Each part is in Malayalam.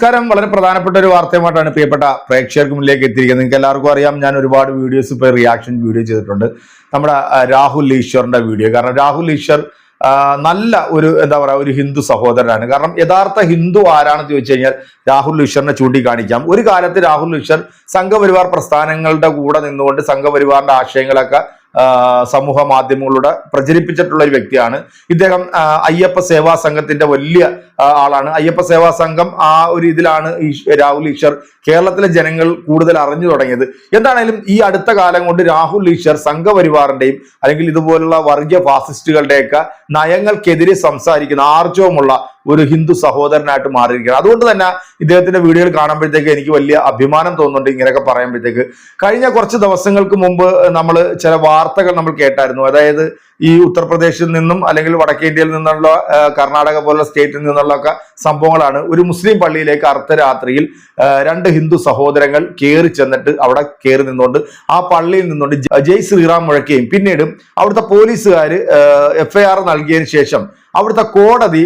നമസ്കാരം. വളരെ പ്രധാനപ്പെട്ട ഒരു വാർത്തയുമായിട്ടാണ് പ്രിയപ്പെട്ട പ്രേക്ഷകർക്ക് മുന്നിലേക്ക് എത്തിയിരിക്കുന്നത്. നിങ്ങൾക്ക് എല്ലാവർക്കും അറിയാം ഞാൻ ഒരുപാട് വീഡിയോസ് ഇപ്പോൾ റിയാക്ഷൻ വീഡിയോ ചെയ്തിട്ടുണ്ട്. നമ്മുടെ രാഹുൽ ഈശ്വറിന്റെ വീഡിയോ കാരണം രാഹുൽ ഈശ്വർ നല്ല ഒരു എന്താ പറയുക ഒരു ഹിന്ദു സഹോദരനാണ്. കാരണം യഥാർത്ഥ ഹിന്ദു ആരാണെന്ന് ചോദിച്ചു കഴിഞ്ഞാൽ രാഹുൽ ഈശ്വറിനെ ചൂണ്ടിക്കാണിക്കാം. ഒരു കാലത്ത് രാഹുൽ ഈശ്വർ സംഘപരിവാർ പ്രസ്ഥാനങ്ങളുടെ കൂടെ നിന്നുകൊണ്ട് സംഘപരിവാറിന്റെ ആശയങ്ങളൊക്കെ സമൂഹ മാധ്യമങ്ങളിലൂടെ പ്രചരിപ്പിച്ചിട്ടുള്ള ഒരു വ്യക്തിയാണ്. ഇദ്ദേഹം അയ്യപ്പ സേവാ സംഘത്തിന്റെ വലിയ ആളാണ്. അയ്യപ്പ സേവാ സംഘം ആ ഒരു ഇതിലാണ് രാഹുൽ ഈശ്വർ കേരളത്തിലെ ജനങ്ങൾ കൂടുതൽ അറിഞ്ഞു തുടങ്ങിയത്. എന്താണേലും ഈ അടുത്ത കാലം കൊണ്ട് രാഹുൽ ഈശ്വർ സംഘപരിവാറിന്റെയും അല്ലെങ്കിൽ ഇതുപോലുള്ള വർഗീയ ഫാസിസ്റ്റുകളുടെയൊക്കെ നയങ്ങൾക്കെതിരെ സംസാരിക്കുന്ന ആർജവമുള്ള ഒരു ഹിന്ദു സഹോദരനായിട്ട് മാറിയിരിക്കുകയാണ്. അതുകൊണ്ട് തന്നെ ഇദ്ദേഹത്തിന്റെ വീഡിയോകൾ കാണുമ്പോഴത്തേക്ക് എനിക്ക് വലിയ അഭിമാനം തോന്നുന്നുണ്ട് ഇങ്ങനെയൊക്കെ പറയുമ്പോഴത്തേക്ക്. കഴിഞ്ഞ കുറച്ച് ദിവസങ്ങൾക്ക് മുമ്പ് നമ്മൾ ചില വാർത്തകൾ നമ്മൾ കേട്ടായിരുന്നു. അതായത് ഈ ഉത്തർപ്രദേശിൽ നിന്നും അല്ലെങ്കിൽ വടക്കേ ഇന്ത്യയിൽ നിന്നുള്ള കർണാടക പോലുള്ള സ്റ്റേറ്റിൽ നിന്നുള്ള ഒക്കെ സംഭവങ്ങളാണ് ഒരു മുസ്ലിം പള്ളിയിലേക്ക് അർദ്ധരാത്രിയിൽ രണ്ട് ഹിന്ദു സഹോദരങ്ങൾ കയറി ചെന്നിട്ട് അവിടെ കയറി നിന്നുകൊണ്ട് ആ പള്ളിയിൽ നിന്നുകൊണ്ട് ജയ് ശ്രീറാം മുഴക്കുകയും പിന്നീട് അവിടുത്തെ പോലീസുകാർ എഫ്ഐആർ നൽകിയതിനു ശേഷം അവിടുത്തെ കോടതി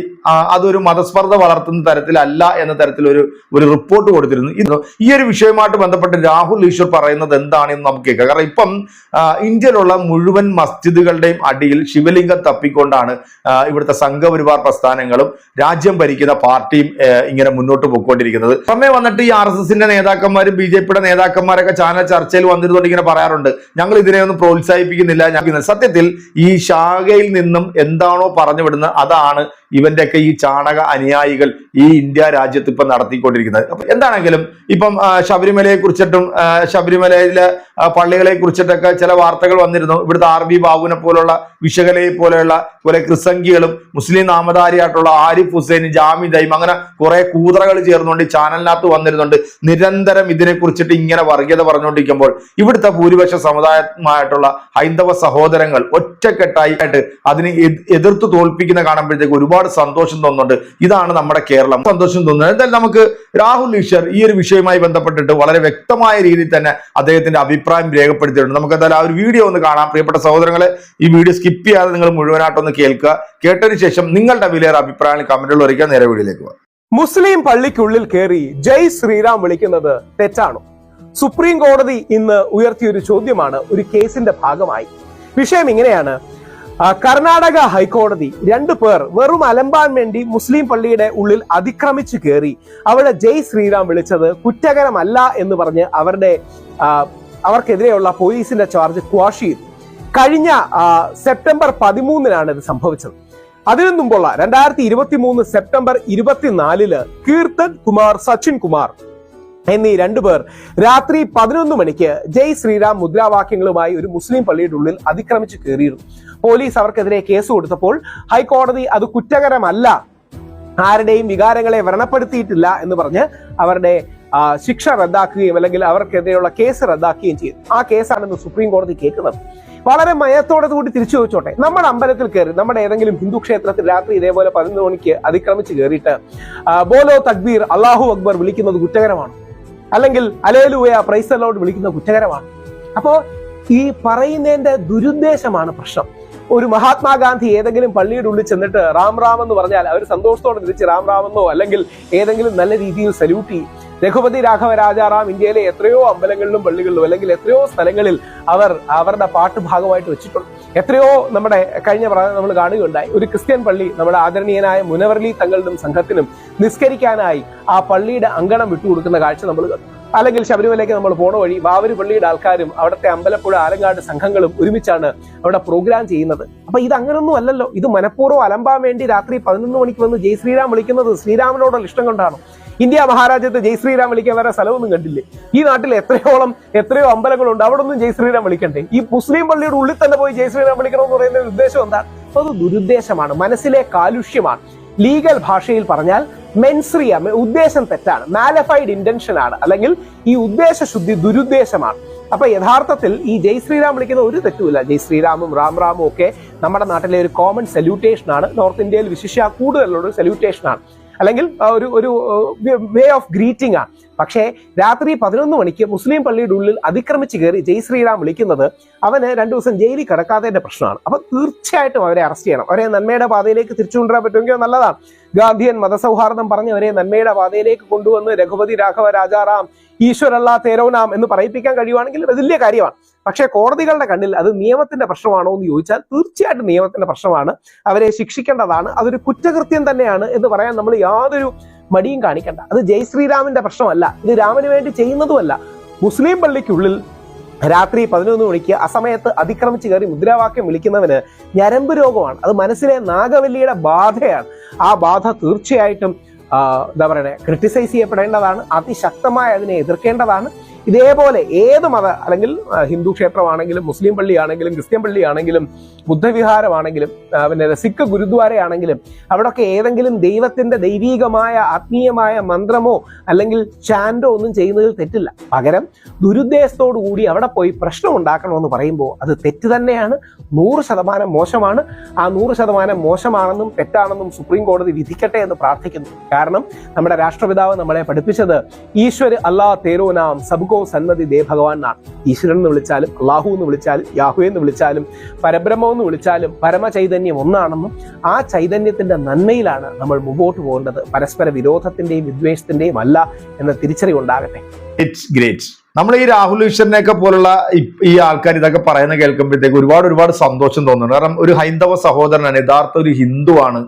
അതൊരു മതസ്പർദ്ധ വളർത്തുന്ന തരത്തിലല്ല എന്ന തരത്തിലൊരു ഒരു റിപ്പോർട്ട് കൊടുത്തിരുന്നു. ഇത് ഈ ഒരു വിഷയവുമായിട്ട് ബന്ധപ്പെട്ട് രാഹുൽ ഈശ്വർ പറയുന്നത് എന്താണെന്ന് നമുക്ക് കേൾക്കാം. കാരണം ഇപ്പം ഇന്ത്യയിലുള്ള മുഴുവൻ മസ്ജിദുകളുടെയും അടിയിൽ ശിവലിംഗം തപ്പിക്കൊണ്ടാണ് ഇവിടുത്തെ സംഘപരിവാർ പ്രസ്ഥാനങ്ങളും രാജ്യം ഭരിക്കുന്ന പാർട്ടിയും ഇങ്ങനെ മുന്നോട്ട് പോയിക്കൊണ്ടിരിക്കുന്നത്. പുറമെ വന്നിട്ട് ഈ ആർ എസ് എസിന്റെ നേതാക്കന്മാരും ബി ജെ പിയുടെ നേതാക്കന്മാരൊക്കെ ചാനൽ ചർച്ചയിൽ വന്നിരുന്നുകൊണ്ട് ഇങ്ങനെ പറയാറുണ്ട്. ഞങ്ങൾ ഇതിനെ ഒന്നും പ്രോത്സാഹിപ്പിക്കുന്നില്ല. ഞങ്ങൾ സത്യത്തിൽ ഈ ശാഖയിൽ നിന്നും എന്താണോ പറഞ്ഞു വിടുന്നത് അതാണ് ഇവന്റെയൊക്കെ ഈ ചാണക അനുയായികൾ ഈ ഇന്ത്യ രാജ്യത്ത് ഇപ്പം നടത്തിക്കൊണ്ടിരിക്കുന്നത്. അപ്പൊ എന്താണെങ്കിലും ഇപ്പം ശബരിമലയെ കുറിച്ചിട്ടും ശബരിമലയിലെ പള്ളികളെ കുറിച്ചിട്ടൊക്കെ ചില വാർത്തകൾ വന്നിരുന്നു. ഇവിടുത്തെ ആർ ബി ബാബുവിനെ പോലുള്ള വിശകലയെ പോലെയുള്ള കുറെ ക്രിസംഗികളും മുസ്ലിം നാമധാരിയായിട്ടുള്ള ആരിഫ് ഹുസൈൻ ജാമിദയും അങ്ങനെ കുറെ കൂതറകൾ ചേർന്നുകൊണ്ട് ചാനലിനകത്ത് വന്നിരുന്നുണ്ട്. നിരന്തരം ഇതിനെ കുറിച്ചിട്ട് ഇങ്ങനെ വർഗീയത പറഞ്ഞുകൊണ്ടിരിക്കുമ്പോൾ ഇവിടുത്തെ ഭൂരിപക്ഷ സമുദായമായിട്ടുള്ള ഹൈന്ദവ സഹോദരങ്ങൾ ഒറ്റക്കെട്ടായിട്ട് അതിനെ എതി- എതിർത്ത് തോൽപ്പിക്കുന്ന കാണുമ്പോഴത്തേക്ക് ഒരുപാട് സന്തോഷം തോന്നുന്നുണ്ട്. ഇതാണ് നമ്മുടെ കേരളം. സന്തോഷം തോന്നുന്നത്. എന്തായാലും നമുക്ക് രാഹുൽ ഈശ്വർ ഈ ഒരു വിഷയവുമായി ബന്ധപ്പെട്ടിട്ട് വളരെ വ്യക്തമായ രീതിയിൽ തന്നെ അദ്ദേഹത്തിന്റെ അഭിപ്രായം രേഖപ്പെടുത്തിയിട്ടുണ്ട്. നമുക്ക് എന്തായാലും ആ ഒരു വീഡിയോ ഒന്ന് കാണാം. പ്രിയപ്പെട്ട സഹോദരങ്ങളെ ഈ വീഡിയോ സ്കിപ്പ് ചെയ്യാതെ നിങ്ങൾ മുഴുവനായിട്ടൊന്ന് കേൾക്കുക. കേട്ടതിന് ശേഷം നിങ്ങളുടെ വിലയേറെ അഭിപ്രായങ്ങൾ കമന്റുകൾ ഒരിക്കൽ നേരെ വീഡിയോയിലേക്ക് പോകാം. മുസ്ലിം പള്ളിക്കുള്ളിൽ കയറി ജയ് ശ്രീറാം വിളിക്കുന്നത് തെറ്റാണോ? സുപ്രീം കോടതി ഇന്ന് ഉയർത്തിയ ഒരു ചോദ്യമാണ് ഒരു കേസിന്റെ ഭാഗമായി. വിഷയം ഇങ്ങനെയാണ്. കർണാടക ഹൈക്കോടതി രണ്ടു പേർ വെറും അലമ്പാൻ വേണ്ടി മുസ്ലിം പള്ളിയുടെ ഉള്ളിൽ അതിക്രമിച്ചു കയറി അവിടെ ജയ് ശ്രീറാം വിളിച്ചത് കുറ്റകരമല്ല എന്ന് പറഞ്ഞ് അവരുടെ അവർക്കെതിരെയുള്ള പോലീസിന്റെ ചാർജ് ക്വാഷ് ചെയ്തു. കഴിഞ്ഞ സെപ്റ്റംബർ പതിമൂന്നിനാണ് ഇത് സംഭവിച്ചത്. അതിനു മുമ്പുള്ള രണ്ടായിരത്തി ഇരുപത്തി മൂന്ന് സെപ്റ്റംബർ ഇരുപത്തിനാലിൽ കീർത്തൻ കുമാർ സച്ചിൻ കുമാർ എന്നീ രണ്ടുപേർ രാത്രി പതിനൊന്ന് മണിക്ക് ജയ് ശ്രീറാം മുദ്രാവാക്യങ്ങളുമായി ഒരു മുസ്ലിം പള്ളിയുടെ ഉള്ളിൽ അതിക്രമിച്ച് കയറിയിരുന്നു. പോലീസ് അവർക്കെതിരെ കേസ് കൊടുത്തപ്പോൾ ഹൈക്കോടതി അത് കുറ്റകരമല്ല ആരുടെയും വികാരങ്ങളെ വ്രണപ്പെടുത്തിയിട്ടില്ല എന്ന് പറഞ്ഞ് അവരുടെ ശിക്ഷ റദ്ദാക്കുകയും അല്ലെങ്കിൽ അവർക്കെതിരെയുള്ള കേസ് റദ്ദാക്കുകയും ചെയ്തു. ആ കേസാണെന്ന് സുപ്രീം കോടതി കേൾക്കുന്നത്. വളരെ മയത്തോടെ കൂടി തിരിച്ചു ചോദിച്ചോട്ടെ. നമ്മുടെ അമ്പലത്തിൽ കയറി നമ്മുടെ ഏതെങ്കിലും ഹിന്ദു ക്ഷേത്രത്തിൽ രാത്രി ഇതേപോലെ പതിനൊന്ന് മണിക്ക് അതിക്രമിച്ച് കയറിയിട്ട് ബോലോ തക്ബീർ അള്ളാഹു അക്ബർ വിളിക്കുന്നത് കുറ്റകരമാണ്. അല്ലെങ്കിൽ അലേലുവയ പ്രൈസലോട് വിളിക്കുന്ന കുറ്റകരമാണ്. അപ്പോ ഈ പറയുന്നതിന്റെ ദുരുദ്ദേശമാണ് പ്രശ്നം. ഒരു മഹാത്മാഗാന്ധി ഏതെങ്കിലും പള്ളിയുടെ ഉള്ളിൽ ചെന്നിട്ട് റാം റാം എന്ന് പറഞ്ഞാൽ അവർ സന്തോഷത്തോടെ തിരിച്ച് റാം റാം എന്നോ അല്ലെങ്കിൽ ഏതെങ്കിലും നല്ല രീതിയിൽ സല്യൂട്ട് ചെയ്യും. രഘുപതി രാഘവ രാജാറാം ഇന്ത്യയിലെ എത്രയോ അമ്പലങ്ങളിലും പള്ളികളിലും അല്ലെങ്കിൽ എത്രയോ സ്ഥലങ്ങളിൽ അവർ അവരുടെ പാട്ട് ഭാഗമായിട്ട് വെച്ചിട്ടുണ്ട്. എത്രയോ നമ്മുടെ കഴിഞ്ഞ നമ്മൾ കാണുകയുണ്ടായി. ഒരു ക്രിസ്ത്യൻ പള്ളി നമ്മുടെ ആദരണീയനായ മുനവർലി തങ്ങളുടെ സംഘത്തിനും നിസ്കരിക്കാനായി ആ പള്ളിയുടെ അങ്കണം വിട്ടുകൊടുക്കുന്ന കാഴ്ച നമ്മൾ കണ്ടു. അല്ലെങ്കിൽ ശബരിമലയ്ക്ക് നമ്മൾ പോണ വഴി വാവര് പള്ളിയുടെ ആൾക്കാരും അവിടുത്തെ അമ്പലപ്പുഴ ആലങ്കാട് സംഘങ്ങളും ഒരുമിച്ചാണ് അവിടെ പ്രോഗ്രാം ചെയ്യുന്നത്. അപ്പൊ ഇത് അങ്ങനൊന്നും അല്ലല്ലോ. ഇത് മനഃപൂർവം അലമ്പാൻ വേണ്ടി രാത്രി പതിനൊന്ന് മണിക്ക് വന്ന് ജയ് ശ്രീരാം വിളിക്കുന്നത് ശ്രീരാമനോടുള്ള ഇഷ്ടം കൊണ്ടാണ്. ഇന്ത്യ മഹാരാജ്യത്ത് ജയ് ശ്രീരാം വിളിക്കാൻ വരെ സ്ഥലമൊന്നും കണ്ടില്ലേ? ഈ നാട്ടിൽ എത്രയോളം എത്രയോ അമ്പലങ്ങളുണ്ട് അവിടെ ഒന്നും ജയ് ശ്രീരാം വിളിക്കണ്ടേ? ഈ മുസ്ലിം പള്ളിയുടെ ഉള്ളിൽ തന്നെ പോയി ജയ് ശ്രീരാം വിളിക്കണമെന്ന് പറയുന്ന ഉദ്ദേശം എന്താ? അത് ദുരുദ്ദേശമാണ് മനസ്സിലെ കാലുഷ്യമാണ്. ലീഗൽ ഭാഷയിൽ പറഞ്ഞാൽ മെൻസ്രിയ ഉദ്ദേശം തെറ്റാണ് മാലഫൈഡ് ഇന്റൻഷൻ ആണ് അല്ലെങ്കിൽ ഈ ഉദ്ദേശ ശുദ്ധി ദുരുദ്ദേശമാണ്. അപ്പൊ യഥാർത്ഥത്തിൽ ഈ ജയ് ശ്രീരാം വിളിക്കുന്ന ഒരു തെറ്റുമില്ല. ജയ് ശ്രീരാമും റാം റാമും ഒക്കെ നമ്മുടെ നാട്ടിലെ ഒരു കോമൺ സല്യൂട്ടേഷൻ ആണ്. നോർത്ത് ഇന്ത്യയിൽ വിശിഷ്യ കൂടുതലുള്ള ഒരു സല്യൂട്ടേഷൻ ആണ്. അല്ലെങ്കിൽ ഒരു ഒരു വേ ഓഫ് ഗ്രീറ്റിംഗ് ആണ് പക്ഷേ രാത്രി പതിനൊന്ന് മണിക്ക് മുസ്ലിം പള്ളിയുടെ ഉള്ളിൽ അതിക്രമിച്ച് കയറി ജയ് ശ്രീറാം വിളിക്കുന്നത് അവന് രണ്ടു ദിവസം ജയിലിൽ കിടക്കാത്തതിന്റെ പ്രശ്നമാണ്. അപ്പൊ തീർച്ചയായിട്ടും അവരെ അറസ്റ്റ് ചെയ്യണം. അവരെ നന്മയുടെ പാതയിലേക്ക് തിരിച്ചു കൊണ്ടുവരാൻ പറ്റുമെങ്കിൽ നല്ലതാണ്. ഗാന്ധിയൻ മതസൗഹാർദ്ദം പറഞ്ഞവരെ നന്മയുടെ പാതയിലേക്ക് കൊണ്ടുവന്ന് രഘുപതി രാഘവ രാജാറാം ഈശ്വരല്ല തേരോനാം എന്ന് പറയിപ്പിക്കാൻ കഴിയുവാണെങ്കിൽ വലിയ കാര്യമാണ്. പക്ഷേ കോടതികളുടെ കണ്ണിൽ അത് നിയമത്തിന്റെ പ്രശ്നമാണോ എന്ന് ചോദിച്ചാൽ തീർച്ചയായിട്ടും നിയമത്തിന്റെ പ്രശ്നമാണ്. അവരെ ശിക്ഷിക്കേണ്ടതാണ്. അതൊരു കുറ്റകൃത്യം തന്നെയാണ് എന്ന് പറയാൻ നമ്മൾ യാതൊരു മടിയും കാണിക്കണ്ട. അത് ജയ് ശ്രീരാമിന്റെ പ്രശ്നമല്ല. ഇത് രാമന് വേണ്ടി ചെയ്യുന്നതുമല്ല. മുസ്ലിം പള്ളിക്കുള്ളിൽ രാത്രി പതിനൊന്ന് മണിക്ക് അസമയത്ത് അതിക്രമിച്ച് കയറി മുദ്രാവാക്യം വിളിക്കുന്നവന് ഞരമ്പ് രോഗമാണ്. അത് മനസ്സിലെ നാഗവല്ലിയുടെ ബാധയാണ്. ആ ബാധ തീർച്ചയായിട്ടും എന്താ പറയുക ക്രിട്ടിസൈസ് ചെയ്യപ്പെടേണ്ടതാണ്. അതിശക്തമായി അതിനെ എതിർക്കേണ്ടതാണ്. ഇതേപോലെ ഏത് മത അല്ലെങ്കിൽ ഹിന്ദു ക്ഷേത്രമാണെങ്കിലും മുസ്ലിം പള്ളിയാണെങ്കിലും ക്രിസ്ത്യൻ പള്ളിയാണെങ്കിലും ബുദ്ധവിഹാരമാണെങ്കിലും പിന്നെ സിഖ് ഗുരുദ്വാരയാണെങ്കിലും അവിടൊക്കെ ഏതെങ്കിലും ദൈവത്തിന്റെ ദൈവീകമായ ആത്മീയമായ മന്ത്രമോ അല്ലെങ്കിൽ ചാൻഡോ ഒന്നും ചെയ്യുന്നതിൽ തെറ്റില്ല. പകരം ദുരുദ്ദേശത്തോടു കൂടി അവിടെ പോയി പ്രശ്നം ഉണ്ടാക്കണമെന്ന് പറയുമ്പോൾ അത് തെറ്റ് തന്നെയാണ്. നൂറ് ശതമാനം മോശമാണ്. ആ നൂറ് ശതമാനം മോശമാണെന്നും തെറ്റാണെന്നും സുപ്രീം കോടതി വിധിക്കട്ടെ എന്ന് പ്രാർത്ഥിക്കുന്നു. കാരണം നമ്മുടെ രാഷ്ട്രപിതാവ് നമ്മളെ പഠിപ്പിച്ചത് ഈശ്വര് അല്ലാ തേരോ നാം സബ്കോ സന്നതി ദേ ഭഗവാൻ എന്നാണ് ഈശ്വരൻ എന്ന് വിളിച്ചാലും അള്ളാഹു എന്ന് വിളിച്ചാലും യാഹു എന്ന് വിളിച്ചാലും പരബ്രഹ്മം എന്ന് വിളിച്ചാലും പരമചൈതന്യം ഒന്നാണെന്നും ആ ചൈതന്യത്തിന്റെ നന്മയിലാണ് നമ്മൾ മുമ്പോട്ട് പോകേണ്ടത്. പരസ്പര വിരോധത്തിന്റെയും വിദ്വേഷത്തിന്റെയും അല്ല എന്ന തിരിച്ചറിവുണ്ടാകട്ടെ ഇറ്റ്സ് ഗ്രേറ്റ് നമ്മൾ ഈ രാഹുൽ ഈശ്വരനെ ഒക്കെ പോലുള്ള ഈ- ആൾക്കാർ ഇതൊക്കെ പറയുന്ന കേൾക്കുമ്പോഴത്തേക്ക് ഒരുപാട് ഒരുപാട് സന്തോഷം തോന്നുന്നു. കാരണം ഒരു ഹൈന്ദവ സഹോദരനാണ് യഥാർത്ഥ ഒരു ഹിന്ദുവാണ്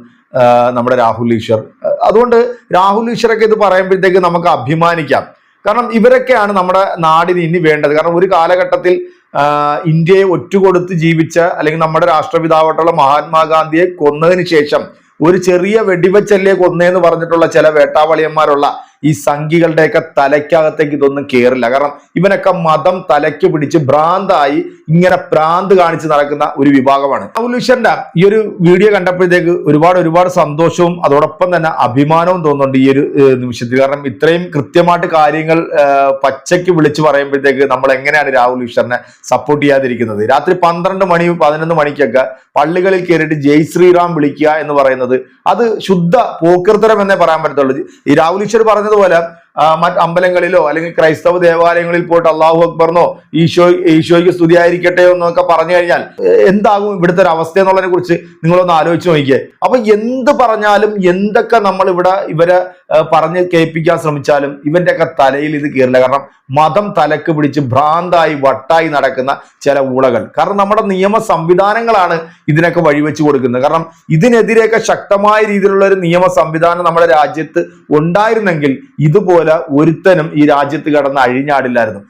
നമ്മുടെ രാഹുൽ ഈശ്വർ. അതുകൊണ്ട് രാഹുൽ ഈശ്വരൊക്കെ ഇത് പറയുമ്പോഴത്തേക്ക് നമുക്ക് അഭിമാനിക്കാം. കാരണം ഇവരൊക്കെയാണ് നമ്മുടെ നാടിന് ഇനി വേണ്ടത്. കാരണം ഒരു കാലഘട്ടത്തിൽ ഇന്ത്യയെ ഒറ്റുകൊടുത്ത് ജീവിച്ച അല്ലെങ്കിൽ നമ്മുടെ രാഷ്ട്രപിതാവായിട്ടുള്ള മഹാത്മാഗാന്ധിയെ കൊന്നതിന് ശേഷം ഒരു ചെറിയ വെടിവെച്ചല്ലേ കൊന്നേന്ന് പറഞ്ഞിട്ടുള്ള ചില വേട്ടാവളിയന്മാരുള്ള ഈ സംഘികളുടെയൊക്കെ തലയ്ക്കകത്തേക്ക് ഇതൊന്നും കേറില്ല. കാരണം ഇവനൊക്കെ മതം തലയ്ക്ക് പിടിച്ച് ഭ്രാന്തായി ഇങ്ങനെ ഭ്രാന്ത് കാണിച്ച് നടക്കുന്ന ഒരു വിഭാഗമാണ്. അവലുഷന്റെ ഈ ഒരു വീഡിയോ കണ്ടപ്പോഴത്തേക്ക് ഒരുപാട് ഒരുപാട് സന്തോഷവും അതോടൊപ്പം തന്നെ അഭിമാനവും തോന്നുന്നുണ്ട് ഈ ഒരു നിമിഷത്തിൽ. കാരണം ഇത്രയും കൃത്യമായിട്ട് കാര്യങ്ങൾ പച്ചയ്ക്ക് വിളിച്ചു പറയുമ്പോഴത്തേക്ക് നമ്മൾ എങ്ങനെയാണ് രാഹുൽ ഈശ്വറിനെ സപ്പോർട്ട് ചെയ്യാതിരിക്കുന്നത്? രാത്രി പന്ത്രണ്ട് മണി പതിനൊന്ന് മണിക്കൊക്കെ പള്ളികളിൽ കയറിയിട്ട് ജയ് ശ്രീറാം വിളിക്കുക എന്ന് പറയുന്നത് അത് ശുദ്ധ പോക്കൃത്തരം എന്നേ പറയാൻ പറ്റത്തുള്ളൂ. ഈ രാഹുൽ ഈശ്വർ പറഞ്ഞതുപോലെ മറ്റ് അമ്പലങ്ങളിലോ അല്ലെങ്കിൽ ക്രൈസ്തവ ദേവാലയങ്ങളിൽ പോയിട്ട് അള്ളാഹു അക്ബറിനോ ഈശോ ഈശോയ്ക്ക് സ്തുതിയായിരിക്കട്ടെ എന്നൊക്കെ പറഞ്ഞു കഴിഞ്ഞാൽ എന്താകും ഇവിടുത്തെ ഒരു അവസ്ഥ എന്നുള്ളതിനെ കുറിച്ച് നിങ്ങളൊന്ന് ആലോചിച്ച് നോക്കിയേ അപ്പൊ എന്ത് പറഞ്ഞാലും എന്തൊക്കെ നമ്മൾ ഇവിടെ ഇവരെ പറഞ്ഞ് കേൾപ്പിക്കാൻ ശ്രമിച്ചാലും ഇവന്റെയൊക്കെ തലയിൽ ഇത് കയറില്ല കാരണം മതം തലക്ക് പിടിച്ച് ഭ്രാന്തായി വട്ടായി നടക്കുന്ന ചില ഊളകൾ. കാരണം നമ്മുടെ നിയമ സംവിധാനങ്ങളാണ് ഇതിനൊക്കെ വഴിവെച്ച് കൊടുക്കുന്നത്. കാരണം ഇതിനെതിരെയൊക്കെ ശക്തമായ രീതിയിലുള്ള ഒരു നിയമ സംവിധാനം നമ്മുടെ രാജ്യത്ത് ഉണ്ടായിരുന്നെങ്കിൽ ഇതുപോലെ ഒരുത്തനും ഈ രാജ്യത്ത് കിടന്ന് അഴിഞ്ഞാടില്ലായിരുന്നു.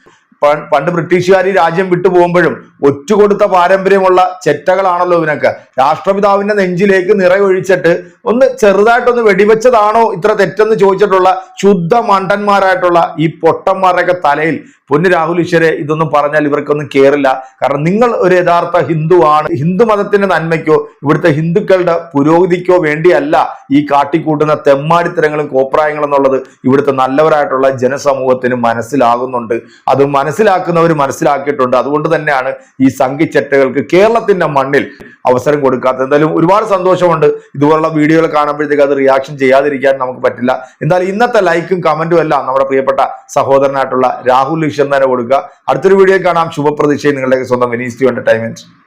പണ്ട് ബ്രിട്ടീഷുകാർ ഈ രാജ്യം വിട്ടു പോകുമ്പോഴും ഒറ്റുകൊടുത്ത പാരമ്പര്യമുള്ള ചെറ്റകളാണല്ലോ ഇവനൊക്കെ. രാഷ്ട്രപിതാവിന്റെ നെഞ്ചിലേക്ക് നിറയൊഴിച്ചിട്ട് ഒന്ന് ചെറുതായിട്ടൊന്ന് വെടിവെച്ചതാണോ ഇത്ര തെറ്റെന്ന് ചോദിച്ചിട്ടുള്ള ശുദ്ധ മണ്ടന്മാരായിട്ടുള്ള ഈ പൊട്ടന്മാരുടെയൊക്കെ തലയിൽ പൊന്നു രാഹുൽ ഈശ്വരെ ഇതൊന്നും പറഞ്ഞാൽ ഇവർക്കൊന്നും കേറില്ല. കാരണം നിങ്ങൾ ഒരു യഥാർത്ഥ ഹിന്ദുവാണ് ഹിന്ദു മതത്തിന്റെ നന്മയ്ക്കോ ഇവിടുത്തെ ഹിന്ദുക്കളുടെ പുരോഗതിക്കോ വേണ്ടിയല്ല ഈ കാട്ടിക്കൂട്ടുന്ന തെമ്മാടിത്തരങ്ങളും കോപ്രായങ്ങളും എന്നുള്ളത് ഇവിടുത്തെ നല്ലവരായിട്ടുള്ള ജനസമൂഹത്തിന് മനസ്സിലാകുന്നുണ്ട്. അത് മനസ്സിലാക്കുന്നവർ മനസ്സിലാക്കിയിട്ടുണ്ട്. അതുകൊണ്ട് തന്നെയാണ് ഈ സംഘിച്ചെട്ടകൾക്ക് കേരളത്തിന്റെ മണ്ണിൽ അവസരം കൊടുക്കാത്തത്. എന്തായാലും ഒരുപാട് സന്തോഷമുണ്ട്. ഇതുപോലുള്ള വീഡിയോകൾ കാണുമ്പോഴത്തേക്ക് അത് റിയാക്ഷൻ ചെയ്യാതിരിക്കാൻ നമുക്ക് പറ്റില്ല. എന്തായാലും ഇന്നത്തെ ലൈക്കും കമന്റും എല്ലാം നമ്മുടെ പ്രിയപ്പെട്ട സഹോദരനായിട്ടുള്ള രാഹുൽ ഈശ്വരനെ കൊടുക്കുക. അടുത്തൊരു വീഡിയോ കാണാം. ശുഭപ്രതീക്ഷയും നിങ്ങളുടെ സ്വന്തം വിനീസ് എന്റർടൈൻമെന്റ്